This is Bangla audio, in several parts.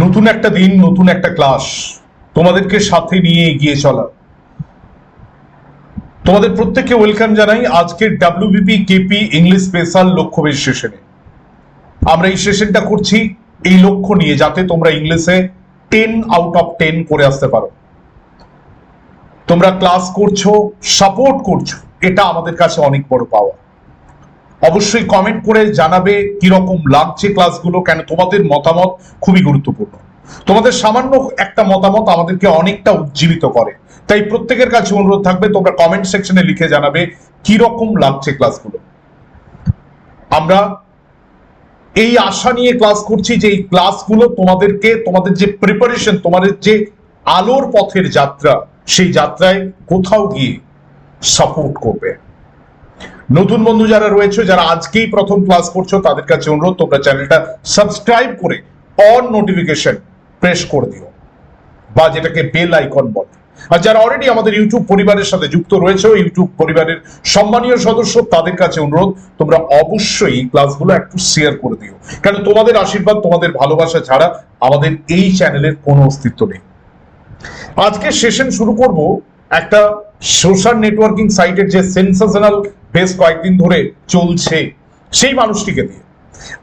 নতুন একটা দিন, নতুন একটা ক্লাস তোমাদেরকে সাথে নিয়ে এগিয়ে চলা। তোমাদের প্রত্যেককে ওয়েলকাম জানাই আজকের ডাব্লিউবিপি কেপি ইংলিশ স্পেশাল লক্ষ্য বেশ সেশনে আমরা এই সেশনটা করছি এই লক্ষ্য নিয়ে, যাতে তোমরা ইংলিশে টেন আউট অফ টেন করে আসতে পারো। তোমরা ক্লাস করছ সাপোর্ট করছ, এটা আমাদের কাছে অনেক বড় পাওয়া অবশ্যই কমেন্ট করে জানাবে কীরকম লাগছে ক্লাসগুলো কেন তোমাদের মতামত খুবই গুরুত্বপূর্ণ। তোমাদের সামান্য একটা মতামত আমাদেরকে অনেকটা উজ্জীবিত করে। তাই প্রত্যেকের কাছে অনুরোধ থাকবে, তোমরা কমেন্ট সেকশনে লিখে জানাবে কীরকম লাগছে ক্লাসগুলো আমরা এই আশা নিয়ে ক্লাস করছি যে এই ক্লাসগুলো তোমাদেরকে, তোমাদের যে প্রিপারেশন তোমাদের যে আলোর পথের যাত্রা, সেই যাত্রায় কোথাও গিয়ে সাপোর্ট করবে। নতুন বন্ধু যারা রয়েছে, যারা আজকেই প্রথম ক্লাস করছ, তাদের কাছে অনুরোধ, তোমরা চ্যানেলটা সাবস্ক্রাইব করে অন নোটিফিকেশন প্রেস করে দিও বা যেটাকে বেল আইকন বলে। আর যারা অলরেডি আমাদের ইউটিউব পরিবারের সাথে যুক্ত রয়েছে ইউটিউব পরিবারের সম্মানীয় সদস্য, তাদের কাছে অনুরোধ, তোমরা অবশ্যই ক্লাসগুলো একটু শেয়ার করে দিও। কারণ তোমাদের আশীর্বাদ, তোমাদের ভালোবাসা ছাড়া আমাদের এই চ্যানেলের কোনো অস্তিত্ব নেই। আজকে সেশন শুরু করব একটা সোশ্যাল নেটওয়ার্কিং সাইটের যে সেন্সেশনাল বেশ কয়েকদিন ধরে চলছে সেই মানুষটিকে দিয়ে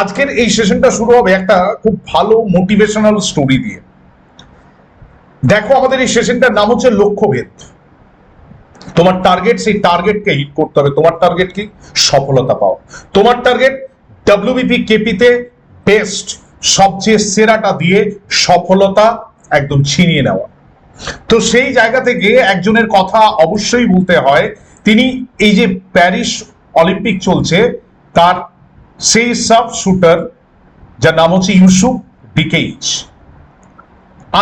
আজকের এই সেশনটা শুরু হবে একটা খুব ভালো মোটিভেশনাল স্টোরি দিয়ে। দেখো আমাদের এই সেশনটার নাম হচ্ছে লক্ষ্যভেদ। তোমার টার্গেট সেই টার্গেটকে হিট করতে হবে। তোমার টার্গেট কি? সফলতা পাওয়া। তোমার টার্গেট ডাব্লিউবিপি কেপিতে বেস্ট সবচেয়ে সেরাটা দিয়ে সফলতা একদম ছিনিয়ে নেওয়া। তো সেই জায়গা থেকে একজনের কথা অবশ্যই বলতে হয় তিনি এই যে প্যারিস অলিম্পিক চলছে, তার সেই সাব শুটার, যার নাম হচ্ছে ইউসুফ ডিকেইচ।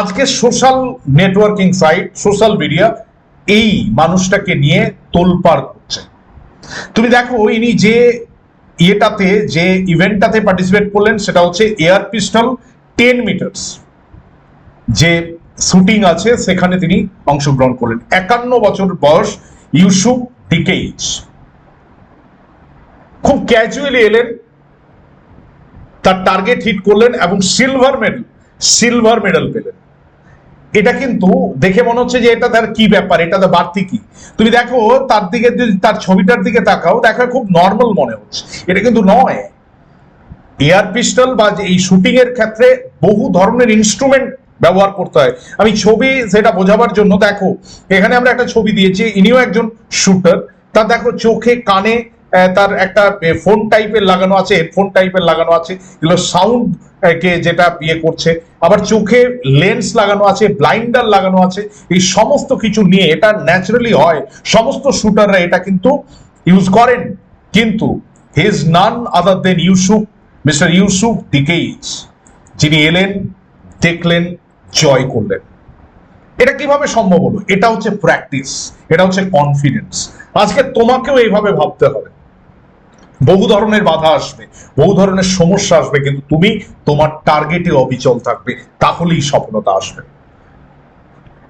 আজকে social networking site, social media এই মানুষটাকে নিয়ে তোলপাড় করছে। তুমি দেখো, ইনি যে ইয়েটাতে, যে ইভেন্টটাতে পার্টিসিপেট করলেন, সেটা হচ্ছে এয়ার পিস্টল টেন মিটার্স। যে শুটিং আছে, সেখানে তিনি অংশগ্রহণ করলেন। একান্ন বছর বয়স ইউসুফ ডিকেইচ খুব ক্যাজুয়ালি এলেন, তার টার্গেট হিট করলেন এবং সিলভার মেডেল সিলভার মেডেল পেলেন। এটা কিন্তু দেখে মনে হচ্ছে যে এটা তার কি ব্যাপার, এটা তার বাড়তি কি? তুমি দেখো, তার দিকে যদি তার ছবিটার দিকে তাকাও, দেখা খুব নর্মাল মনে হচ্ছে। এটা কিন্তু নয়। এয়ার পিস্টল বা এই শুটিং এর ক্ষেত্রে বহু ধরনের ইনস্ট্রুমেন্ট ব্যবহার করতে হয়। আমি ছবি সেটা বোঝাবার জন্য দেখো, এখানে আমরা একটা ছবি দিয়েছি, ইনিও একজন শুটার তার দেখো চোখে, কানে তার একটা ফোন টাইপের লাগানো আছে হেডফোন টাইপের লাগানো আছে, এগুলো সাউন্ড কে যেটা ইয়ে করছে, আবার চোখে লেন্স লাগানো আছে ব্লাইন্ডার লাগানো আছে, এই সমস্ত কিছু নিয়ে এটা ন্যাচারালি হয়, সমস্ত শুটাররা এটা কিন্তু ইউজ করেন, কিন্তু his none other than Yusuf mister Yusuf Dikec যিনি এলেন, দেখলেন জয় করলেন। এটা কীভাবে সম্ভব হলো? এটা হচ্ছে প্র্যাকটিস এটা হচ্ছে কনফিডেন্স আজকে তোমাকেও এইভাবে ভাবতে হবে। বহু ধরনের বাধা আসবে, বহু ধরনের সমস্যা আসবে, কিন্তু তুমি তোমার টার্গেটে অবিচল থাকবে, তাহলেই সফলতা আসবে।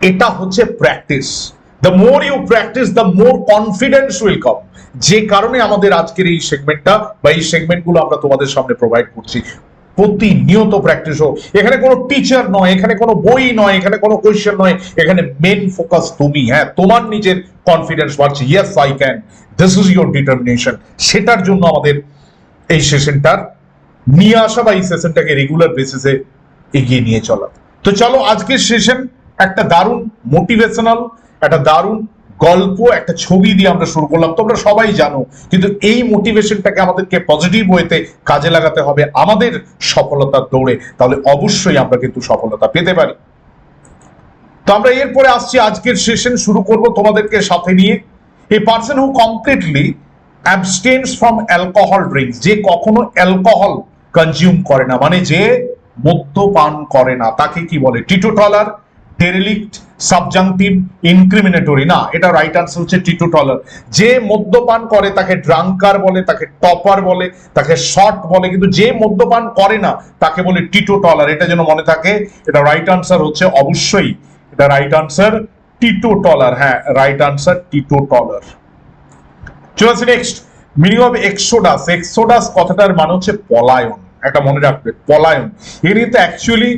এটা হচ্ছে practice the more you practice the more confidence will যে কারণে আমাদের আজকের এই সেগমেন্টটা বা এই সেগমেন্টগুলো আমরা তোমাদের সামনে প্রোভাইড করছি। প্রতিনিয়ত প্র্যাকটিস হোক। এখানে কোনো টিচার নয়, এখানে কোনো বই নয়, এখানে কোনো কোয়েশ্চেন নয়। এখানে মেন ফোকাস তুমি। হ্যাঁ তোমার নিজের কনফিডেন্স বাড়ছে। Yes I can this is your determination সেটার জন্য আমাদের এই সেশনটার নিয়ে আসা বা এই সেশনটাকে রেগুলার বেসিসে এগিয়ে নিয়ে চলা। তো চলো, আজকের সেশন একটা দারুণ মোটিভেশনাল একটা দারুণ গল্প, একটা ছবি দিয়ে আমরা শুরু করলাম। তোমরা সবাই জানো, কিন্তু এই মোটিভেশনটাকে আমাদেরকে পজিটিভ ওয়েতে কাজে লাগাতে হবে আমাদের সফলতার দৌড়ে। তাহলে অবশ্যই আমরা কিন্তু সফলতা পেতে পারি। তো আমরা এরপরে আসছি, আজকের সেশন শুরু করব তোমাদেরকে সাথে নিয়ে। A person who completely abstains from alcohol drinks যে কখনো অ্যালকোহল কনজিউম করে না মানে যে মদ্যপান করে না, তাকে কি বলে? টিটোটলার ডেরিলিক্ট সাবজাংটিভ ইনক্রিমিনেটরি না, এটা রাইট আনসার হচ্ছে টিটোটলার যে মদ্যপান করে, তাকে ড্রাঙ্কার বলে, তাকে টপার বলে, তাকে শর্ট বলে, কিন্তু যে মদ্যপান করে না, তাকে বলে টিটোটলার এটা যেন মনে থাকে, এটা রাইট আনসার হচ্ছে অবশ্যই, এটা রাইট আনসার টিটোটলার হ্যাঁ রাইট আনসার টিটোটলার চলে আসি next meaning of exodus exodus কথাটার মানে হচ্ছে পলায়ন। একটা মনে রাখবে, পলায়ন। এর কিন্তু অ্যাকচুয়ালি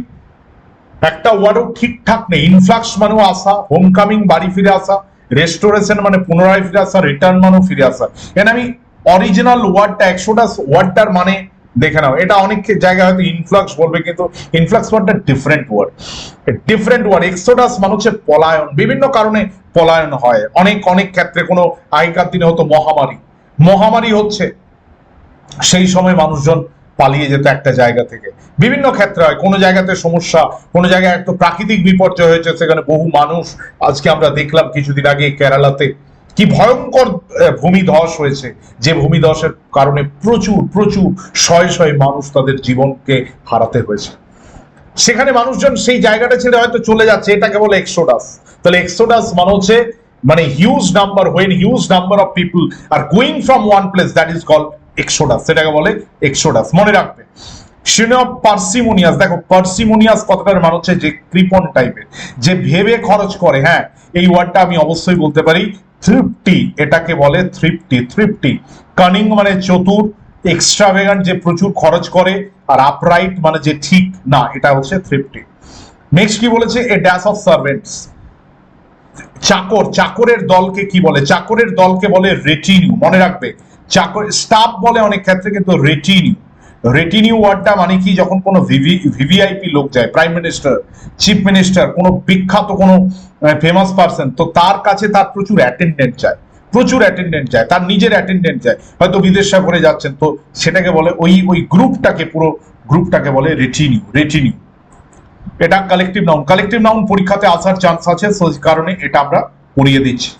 একটা ওয়ার্ডও ঠিকঠাক নেই। ইনফ্লাক্স মানেও আসা হোমকামিং বাড়ি ফিরে আসা রেস্টোরেশন মানে পুনরায় ফিরে আসা রিটার্ন মানেও ফিরে আসা। এখানে আমি অরিজিনাল ওয়ার্ডটা একশোটা ওয়ার্ডটার মানে দেখে নাও। এটা অনেক জায়গায় হয়তো ইনফ্লাক্স বলবে, কিন্তু ইনফ্লাক্স ওয়ার্ডটা different word different word exodus মানে হচ্ছে পলায়ন। বিভিন্ন কারণে পলায়ন হয়। অনেক অনেক ক্ষেত্রে কোনো আগেকার দিনে হতো মহামারী। মহামারী হচ্ছে সেই সময় মানুষজন পালিয়ে যেত একটা জায়গা থেকে। বিভিন্ন ক্ষেত্রে হয়। কোনো জায়গাতে সমস্যা, কোনো জায়গায় একটা প্রাকৃতিক বিপর্যয় হয়েছে, সেখানে বহু মানুষ আজকে আমরা দেখলাম কিছুদিন আগে কেরালাতে। কি ভয়ঙ্কর ভূমিধস হয়েছে। যে ভূমিধসের কারণে প্রচুর প্রচুর, শয়ে শয়ে মানুষ তাদের জীবনকে হারাতে হয়েছে। সেখানে মানুষজন সেই জায়গাটা ছেড়ে হয়তো চলে যাচ্ছে। এটাকে বলে এক্সোডাস। তাহলে এক্সোডাস মানে হচ্ছে মানে huge number when huge number of people are going from one place that is call exodus, সেটাকে বলে এক্সোডাস। মনে রাখবে অফ পার্সিমোনিয়াস, দেখো, পার্সিমোনিয়াস কথাটার মানে হচ্ছে যে কৃপন টাইপের যে ভেবে খরচ করে হ্যাঁ এই ওয়ার্ডটা আমি অবশ্যই বলতে পারি থ্রিফটি এটাকে বলে থ্রিফটি থ্রিফটি কানিং মানে চতুর এক্সট্রাভেগান্ট যে প্রচুর খরচ করে, আর আপরাইট মানে যে ঠিক না, এটা হচ্ছে থ্রিফটি নেক্সট কি বলেছে? এ ড্যাশ অফ সার্ভেন্টস চাকর, চাকরের দলকে কি বলে? চাকরের দলকে বলে রেটিনিউ মনে রাখবে। চাকর স্টাফ বলে অনেক ক্ষেত্রে কিন্তু রেটিনিউ রেটিনিউ ওয়ার্ডটা মানে কি? যখন কোনো ভিভিআইপি লোক যায় প্রাইম মিনিস্টার চিফ মিনিস্টার কোনো বিখ্যাত কোনো ফেমাস পার্সন তো তার কাছে তার প্রচুর অ্যাটেন্ডেন্ট চায় প্রচুর অ্যাটেন্ডেন্ট যায়, তার নিজের অ্যাটেন্ডেন্ট যায়। হয়তো বিদেশ সফরে যাচ্ছেন, তো সেটাকে বলে ওই ওই গ্রুপটাকে পুরো গ্রুপটাকে বলে রেটিনিউ রেটিনিউ এটা কালেকটিভ নাউন কালেকটিভ নাউন পরীক্ষাতে আসার চান্স আছে, সেই কারণে এটা আমরা পড়িয়ে দিচ্ছি।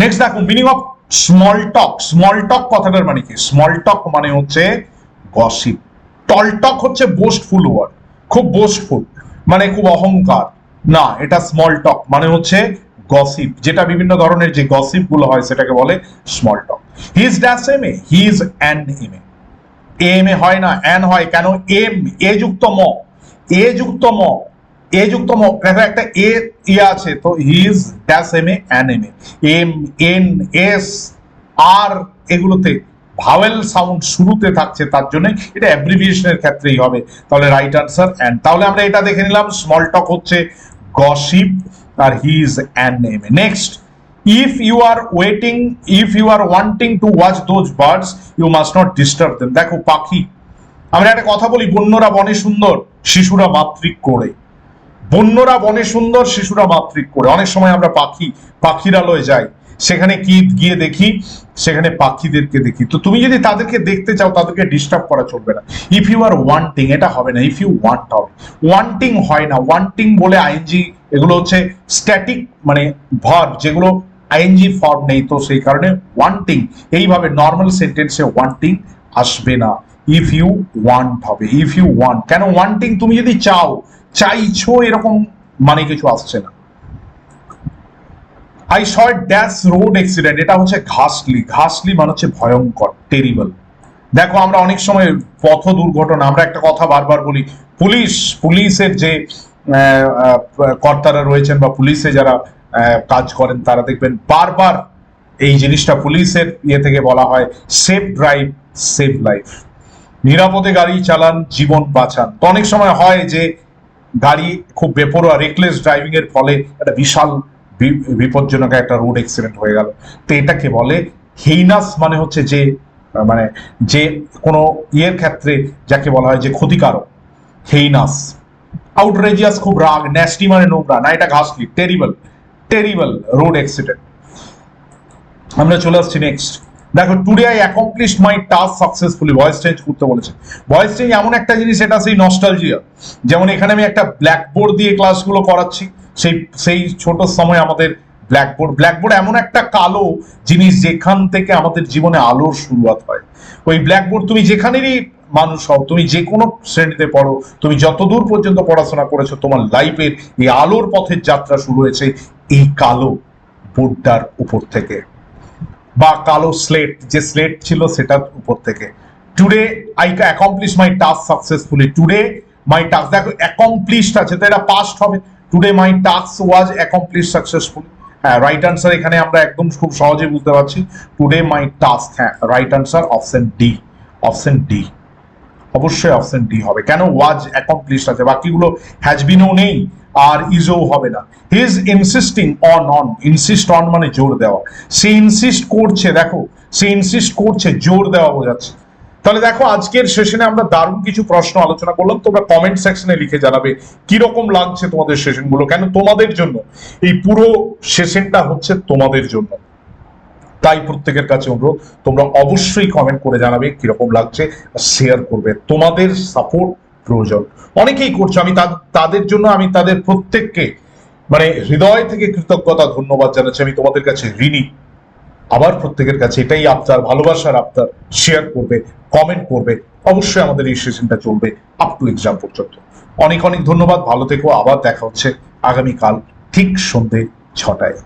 নেক্সট দেখো meaning of small talk small talk কথাটার মানে কি? স্মল টক মানে হচ্ছে গসিপ টল টক হচ্ছে বোস্টফুল ওয়ার্ড খুব বোস্টফুল মানে খুব অহংকার। না, এটা স্মল টক মানে হচ্ছে গসিপ যেটা বিভিন্ন ধরনের যে গসিপগুলো হয় সেটাকে বলে small talk he is dash M A he is and M A M A হয় না অ্যান হয় কেন? এম এ যুক্ত ম এ যুক্ত ম। এ যুক্ত দেখো একটা এ ইয়ে আছে, তো his dash M A an M A M N S R এগুলোতে ভাওয়েল সাউন্ড শুরুতে থাকছে, তার জন্য এটা অ্যাব্রিভিয়েশনের ক্ষেত্রেই হবে। তাহলে রাইট আনসার অ্যান্ড তাহলে আমরা এটা দেখে নিলাম স্মল টক হচ্ছে gossip R he is an name next if you are waiting, if you are wanting to watch those birds, you must not disturb them দেখো, পাখি। আমরা একটা কথা বলি, বন্যরা বনে সুন্দর, শিশুরা মাতৃক করে। বন্যরা বনে সুন্দর, শিশুরা মাতৃক করে। অনেক সময় আমরা পাখি, পাখিরালয়ে যাই। সেখানে কি গিয়ে দেখি? সেখানে পাখিদেরকে দেখি। তো তুমি যদি তাদেরকে দেখতে চাও, তাদেরকে ডিস্টার্ব করা চলবে না। ইফ ইউ আর ওয়ান্টিং এটা হবে না। ইফ ইউ ওয়ান্ট হবে ওয়ান্টিং হয় না। ওয়ান্টিং বলে আইএনজি, এগুলো হচ্ছে স্ট্যাটিক মানে ভার্ব যেগুলো আইএনজি ফর্ম নেই। তো সেই কারণে ওয়ান্টিং এইভাবে নর্মাল সেন্টেন্সে ওয়ান্টিং আসবে না। ইফ ইউ ওয়ান্ট হবে। ইফ ইউ ওয়ান্ট কেন ওয়ান্টিং তুমি যদি চাও চাইছো এরকম মানে কিছু আসছে না। I saw dash road accident এটা হচ্ছে ঘাসলি। ঘাসলি মানে হচ্ছে ভয়ঙ্কর টেরিবল দেখো, আমরা অনেক সময় পথ দুর্ঘটনা, আমরা একটা কথা বারবার বলি, পুলিশ, পুলিশের যে কর্তারা রয়েছেন বা পুলিশে যারা কাজ করেন, তারা দেখবেন বারবার এই জিনিসটা পুলিশের ইয়ে থেকে বলা হয় সেফ ড্রাইভ সেভ লাইফ নিরাপদে গাড়ি চালান, জীবন বাঁচান। তো অনেক সময় হয় যে গাড়ি খুব বেপরোয়া রেকলেস ড্রাইভিং এর ফলে একটা বিশাল বিপজ্জনক একটা রোড অ্যাক্সিডেন্ট হয়ে গেল। তো এটাকে বলে হেইনাস মানে হচ্ছে যে মানে যে কোনো ইয়ের ক্ষেত্রে যাকে বলা হয় যে ক্ষতিকারক হেইনাস আউটরেজিয়াস খুব রাগ ন্যাস্টি মানে নোংরা, না, এটা ঘাসলি টেরিবল টেরিবল রোড অ্যাক্সিডেন্ট আমরা চলে আসছি নেক্সট দেখো today I accomplish my task successfully voice change করতে বলেছে। ভয়েস চেঞ্জ এমন একটা জিনিস এটা সেই নস্টালজিয়া যেমন এখানে আমি একটা ব্ল্যাকবোর্ড দিয়ে ক্লাসগুলো করাচ্ছি। সেই সেই ছোট সময় আমাদের ব্ল্যাকবোর্ড ব্ল্যাকবোর্ড এমন একটা কালো জিনিস যেখান থেকে আমাদের জীবনে আলোর শুরুয়াত হয়। ওই ব্ল্যাকবোর্ড তুমি যেখানেরই মানুষ হও, তুমি যে কোনো শ্রেণীতে পড়ো, তুমি যতদূর পর্যন্ত পড়াশোনা করেছ, তোমার লাইফের এই আলোর পথের যাত্রা শুরু হয়েছে এই কালো বোর্ডটার উপর থেকে। বা কালো স্লেট যে স্লেট ছিল সেটার উপর থেকে। Today I accomplish my task successfully today my task দেখো অ্যাকমপ্লিশড আছে, তো এটা পাস্ট হবে। Today my task was accomplish successfully হ্যাঁ রাইট আনসার এখানে আমরা একদম খুব সহজে বুঝতে পারছি। টুডে মাই টাস্ক হ্যাঁ right answer option D option D অবশ্যই অপশন ডি হবে। কেন ওয়াজ অ্যাকমপ্লিশ আছে? বাকিগুলো হ্যাজ বিনও নেই। আর ইজও হবে না। He is insisting on on insist on মানে জোর দেওয়া। সে ইনসিস্ট করছে, দেখো সে ইনসিস্ট করছে, জোর দেওয়া বোঝাচ্ছে। তাহলে দেখো, আজকের সেশনে আমরা দারুণ কিছু প্রশ্ন আলোচনা করলাম। তোমরা কমেন্ট সেকশনে লিখে জানাবে কীরকম লাগছে তোমাদের সেশনগুলো কেন? তোমাদের জন্য। এই পুরো সেশনটা হচ্ছে তোমাদের জন্য। তাই প্রত্যেকের কাছে অনুরোধ, তোমরা অবশ্যই কমেন্ট করে জানাবে কীরকম লাগছে শেয়ার করবে। তোমাদের সাপোর্ট প্রয়োজন। অনেকেই করছে, আমি তাদের জন্য আমি তাদের প্রত্যেককে মানে হৃদয় থেকে কৃতজ্ঞতা, ধন্যবাদ জানাচ্ছি। আমি তোমাদের কাছে ঋণী। আবার প্রত্যেকের কাছে এটাই আপনার ভালোবাসার আপনার শেয়ার করবে কমেন্ট করবে। অবশ্যই আমাদের এই সেশনটা চলবে আপ টু এক্সাম পর্যন্ত। অনেক অনেক ধন্যবাদ, ভালো থেকো, আবার দেখা হচ্ছে আগামীকাল ঠিক সন্ধে ছটায়।